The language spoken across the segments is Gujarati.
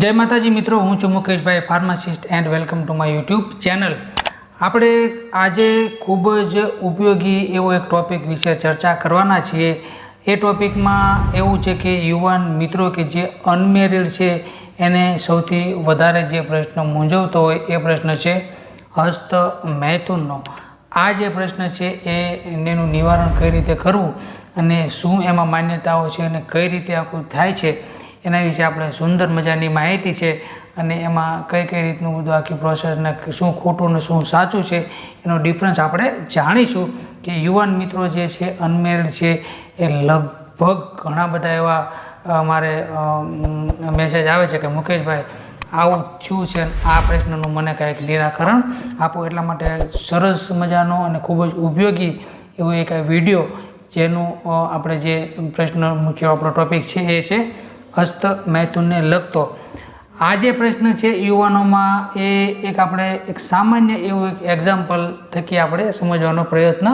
જય માતાજી મિત્રો, હું છું મુકેશભાઈ, pharmacist and welcome to my YouTube channel. આપણે આજે ખૂબ જ ઉપયોગી એવો એક ટોપિક વિશે ચર્ચા કરવાના છીએ. એ ટોપિકમાં એવું છે કે યુવાન મિત્રો કે જે અનમેરિડ છે, એને સૌથી વધારે જે પ્રશ્ન મૂંઝવતો હોય એ પ્રશ્ન છે હસ્ત મૈથુનનો. આ જે પ્રશ્ન છે એ એનું નિવારણ કઈ રીતે કરવું અને શું એમાં માન્યતાઓ છે અને કઈ રીતે આખું થાય છે એના વિશે આપણે સુંદર મજાની માહિતી છે અને એમાં કઈ કઈ રીતનું બધું આખી પ્રોસેસને શું ખોટું ને શું સાચું છે એનો ડિફરન્સ આપણે જાણીશું કે યુવાન મિત્રો જે છે અનમેરિડ છે, એ લગભગ ઘણા બધા એવા અમારે મેસેજ આવે છે કે, મુકેશભાઈ, આવું થયું છે આ પ્રશ્નનું મને કાંઈક નિરાકરણ આપો. એટલા માટે સરસ મજાનો અને ખૂબ જ ઉપયોગી એવો એક વીડિયો જેનું આપણે જે પ્રશ્ન મુખ્ય આપણો ટોપિક છે એ છે હસ્ત મૈથુનને લગતો. આ જે પ્રશ્ન છે યુવાનોમાં એ એક આપણે એક સામાન્ય એવું એક એક્ઝામ્પલ થકી આપણે સમજવાનો પ્રયત્ન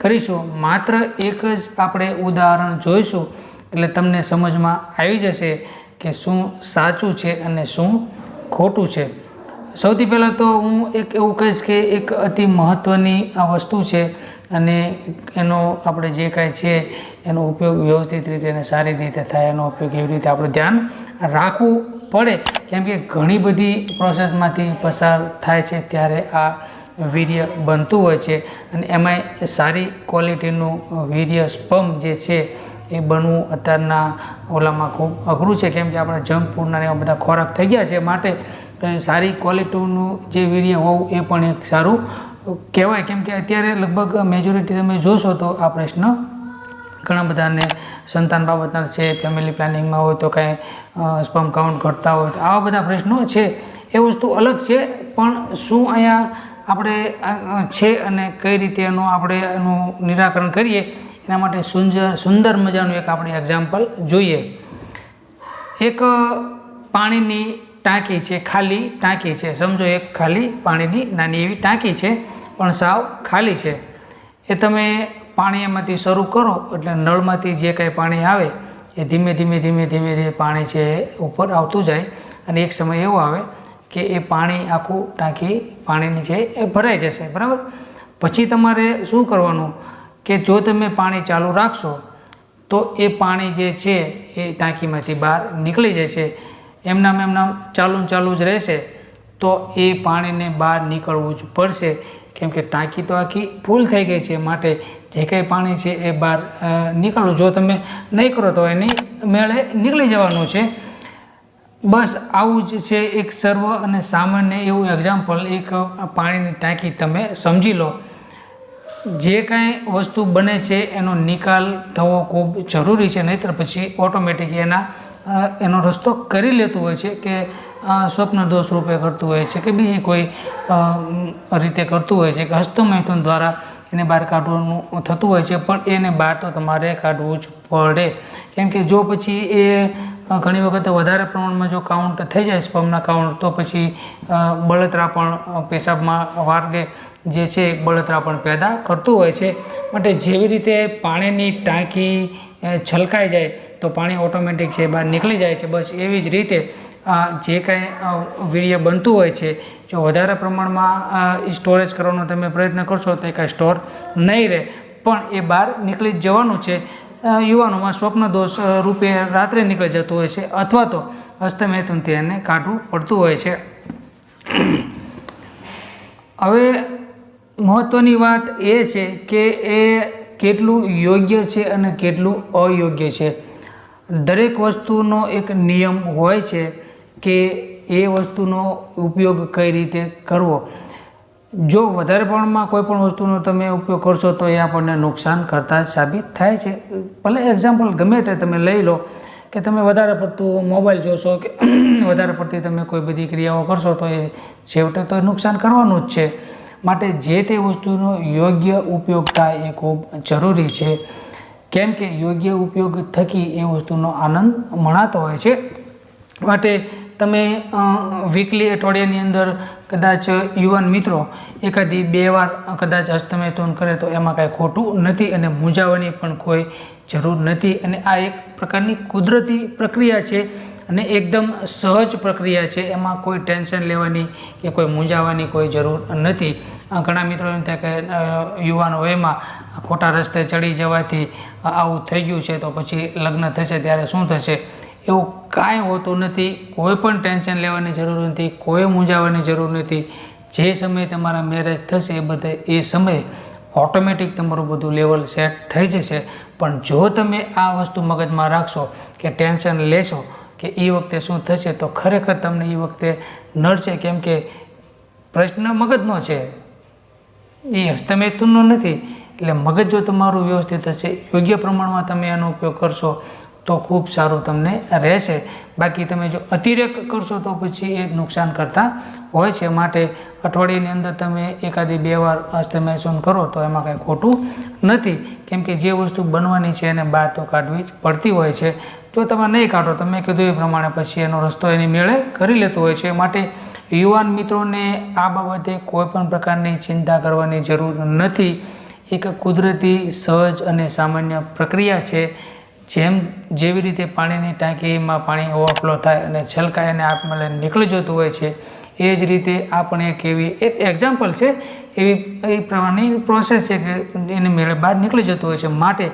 કરીશું. માત્ર એક જ આપણે ઉદાહરણ જોઈશું, એટલે તમને સમજમાં આવી જશે કે શું સાચું છે અને શું ખોટું છે. સૌથી પહેલાં તો હું એક એવું કહીશ કે એક અતિ મહત્ત્વની આ વસ્તુ છે અને એનો આપણે જે કાંઈ છે એનો ઉપયોગ વ્યવસ્થિત રીતે અને સારી રીતે થાય એનો ઉપયોગ એવી રીતે આપણે ધ્યાન રાખવું પડે. કેમ કે ઘણી બધી પ્રોસેસમાંથી પસાર થાય છે ત્યારે આ વીર્ય બનતું હોય છે અને એમાંય સારી ક્વોલિટીનું વીર્ય સ્પમ જે છે એ બનવું અત્યારના ઓલામાં ખૂબ અઘરું છે. કેમ કે આપણે જંક ફૂડના એવા બધા ખોરાક થઈ ગયા છે માટે સારી ક્વોલિટીનું જે વીર્ય હોવું એ પણ એક સારું. કહેવાય કેમ કે અત્યારે લગભગ મેજોરિટી તમે જોશો તો આ પ્રશ્ન ઘણા બધાને સંતાન બાબતના છે ફેમિલી પ્લાનિંગમાં હોય તો કાંઈ સ્પમ કાઉન્ટ ઘટતા હોય તો આવા બધા પ્રશ્નો છે. એ વસ્તુ અલગ છે, પણ શું અહીંયા આપણે છે અને કઈ રીતે એનું આપણે એનું નિરાકરણ કરીએ, એના માટે સુંદર સુંદર મજાનું એક આપણે એક્ઝામ્પલ જોઈએ. એક પાણીની ટાંકી છે, ખાલી ટાંકી છે. સમજો એક ખાલી પાણીની નાની એવી ટાંકી છે, પણ સાવ ખાલી છે. એ તમે પાણી એમાંથી શરૂ કરો, એટલે નળમાંથી જે કાંઈ પાણી આવે, એ ધીમે ધીમે ધીમે ધીમે ધીમે પાણી છે ઉપર આવતું જાય. અને એક સમય એવો આવે કે એ પાણી, આખું ટાંકી પાણીની છે એ ભરાઈ જશે, બરાબર? પછી તમારે શું કરવાનું કે જો તમે પાણી ચાલુ રાખશો, તો એ પાણી જે છે એ ટાંકીમાંથી બહાર નીકળી જશે. એમનામ એમનામ ચાલુ ચાલુ જ રહેશે, તો એ પાણીને બહાર નીકળવું જ પડશે. કેમ કે ટાંકી તો આખી ફૂલ થઈ ગઈ છે, માટે જે કંઈ પાણી છે એ બહાર નીકળવું. જો તમે નહીં કરો તો એની મેળે નીકળી જવાનું છે. બસ આવું જ છે એક સર્વ અને સામાન્ય એવું એક્ઝામ્પલ એક પાણીની ટાંકી તમે સમજી લો. જે કાંઈ વસ્તુ બને છે એનો નિકાલ થવો ખૂબ જરૂરી છે, નહીંતર પછી ઓટોમેટિક એના એનો રસ્તો કરી લેતું હોય છે કે સ્વપ્ન દોષ રૂપે કરતું હોય છે કે બીજી કોઈ રીતે કરતું હોય છે કે હસ્તમૈથુન દ્વારા એને બહાર કાઢવાનું થતું હોય છે, પણ એને બહાર તો તમારે કાઢવું જ પડે. કેમ કે જો પછી એ ઘણી વખત વધારે પ્રમાણમાં જો કાઉન્ટ થઈ જાય સ્પમના કાઉન્ટ, તો પછી બળતરા પણ પેશાબમાં વાર્ગે જે છે બળતરા પણ પેદા કરતું હોય છે. માટે જેવી રીતે પાણીની ટાંકી છલકાઈ જાય તો પાણી ઓટોમેટિક છે, બહાર નીકળી જાય છે. બસ એવી જ રીતે જે કાંઈ વીર્ય બનતું હોય છે, જો વધારે પ્રમાણમાં સ્ટોરેજ કરવાનો તમે પ્રયત્ન કરશો તો એ કાંઈ સ્ટોર નહીં રહે. પણ એ બહાર નીકળી જવાનું છે. યુવાનોમાં સ્વપ્ન દોષ રૂપે રાત્રે નીકળી જતું હોય છે અથવા તો હસ્તમેથુનથી એને કાઢવું પડતું હોય છે. હવે મહત્ત્વની વાત એ છે કે એ કેટલું યોગ્ય છે અને કેટલું અયોગ્ય છે. દરેક વસ્તુનો એક નિયમ હોય છે કે એ વસ્તુનો ઉપયોગ કઈ રીતે કરવો. જો વધારે પ્રમાણમાં કોઈ પણ વસ્તુનો તમે ઉપયોગ કરશો તો એ આપણને નુકસાન કરતા સાબિત થાય છે. ભલે એક્ઝામ્પલ ગમે તે તમે લઈ લો કે તમે વધારે પડતું મોબાઈલ જોશો કે વધારે પડતી તમે કોઈ બધી ક્રિયાઓ કરશો તો એ છેવટે તો નુકસાન કરવાનું જ છે. માટે જે તે વસ્તુનો યોગ્ય ઉપયોગ થાય એ ખૂબ જરૂરી છે. કેમ કે યોગ્ય ઉપયોગ થકી એ વસ્તુનો આનંદ મણાતો હોય છે. માટે તમે વીકલી અઠવાડિયાની અંદર કદાચ યુવાન મિત્રો એકાદી બે વાર કદાચ હસ્તમેથુન કરે તો એમાં કાંઈ ખોટું નથી અને મૂંઝાવાની પણ કોઈ જરૂર નથી. અને આ એક પ્રકારની કુદરતી પ્રક્રિયા છે અને એકદમ સહજ પ્રક્રિયા છે. એમાં કોઈ ટેન્શન લેવાની કે કોઈ મૂંઝાવાની કોઈ જરૂર નથી. ઘણા મિત્રો એમ થાય કે યુવાનો વયમાં ખોટા રસ્તે ચડી જવાથી આવું થઈ ગયું છે, તો પછી લગ્ન થશે ત્યારે શું થશે? એવું કાંઈ હોતું નથી, કોઈ પણ ટેન્શન લેવાની જરૂર નથી, કોઈ મૂંઝાવાની જરૂર નથી. જે સમયે તમારા મેરેજ થશે એ બધે, એ સમયે ઓટોમેટિક તમારું બધું લેવલ સેટ થઈ જશે. પણ જો તમે આ વસ્તુ મગજમાં રાખશો કે ટેન્શન લેશો કે એ વખતે શું થશે, તો ખરેખર તમને એ વખતે નડશે. કેમ કે પ્રશ્ન મગજનો છે. એ હસ્તમેતુનનો નથી. એટલે મગજ જો તમારું વ્યવસ્થિત હશે, યોગ્ય પ્રમાણમાં તમે એનો ઉપયોગ કરશો, તો ખૂબ સારું તમને રહેશે. બાકી તમે જો અતિરેક કરશો તો પછી એ નુકસાન કરતા હોય છે. માટે અઠવાડિયાની અંદર તમે એકાદી બે વાર અસ્તમેસન કરો તો એમાં કાંઈ ખોટું નથી. કેમ કે જે વસ્તુ બનવાની છે એને બહાર તો કાઢવી જ પડતી હોય છે. જો તમે નહીં કાઢો તમે કીધું એ પ્રમાણે પછી એનો રસ્તો એની મેળે કરી લેતો હોય છે. માટે યુવાન મિત્રોને આ બાબતે કોઈ પણ પ્રકારની ચિંતા કરવાની જરૂર નથી. એક કુદરતી, સહજ અને સામાન્ય પ્રક્રિયા છે, જેમ જેવી રીતે પાણીની ટાંકીમાં પાણી ઓવરફ્લો થાય અને છલકાય અને આપમેળે નીકળી જતું હોય છે, એ જ રીતે આ પણ એક એવી, એક એક્ઝામ્પલ છે, એવી, એ પ્રમાણેની પ્રોસેસ છે કે એને મેળે બહાર નીકળી જતું હોય છે. માટે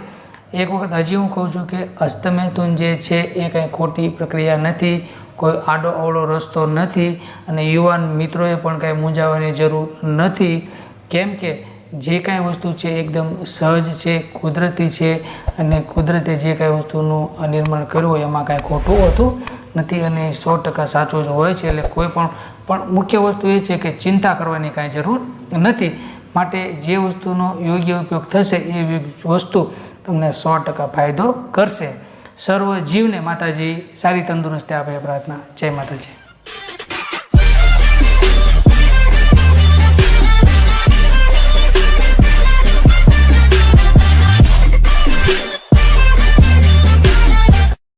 એક વખત હજી હું કહું છું કે અસ્તમેતુન જે છે એ કંઈ ખોટી પ્રક્રિયા નથી, કોઈ આડો અવળો રસ્તો નથી અને યુવાન મિત્રોએ પણ કાંઈ મૂંઝાવાની જરૂર નથી. કેમ કે જે કાંઈ વસ્તુ છે એકદમ સહજ છે, કુદરતી છે અને કુદરતે જે કાંઈ વસ્તુનું નિર્માણ કર્યું હોય એમાં કાંઈ ખોટું હોતું નથી અને સો ટકા સાચું જ હોય છે. એટલે કોઈ પણ પણ મુખ્ય વસ્તુ એ છે કે ચિંતા કરવાની કાંઈ જરૂર નથી. માટે જે વસ્તુનો યોગ્ય ઉપયોગ થશે એ વસ્તુ તમને સો ટકા ફાયદો કરશે. સર્વ જીવને માતાજી, સારી તંદુરસ્તી આપે પ્રાર્થના. જય માતાજી.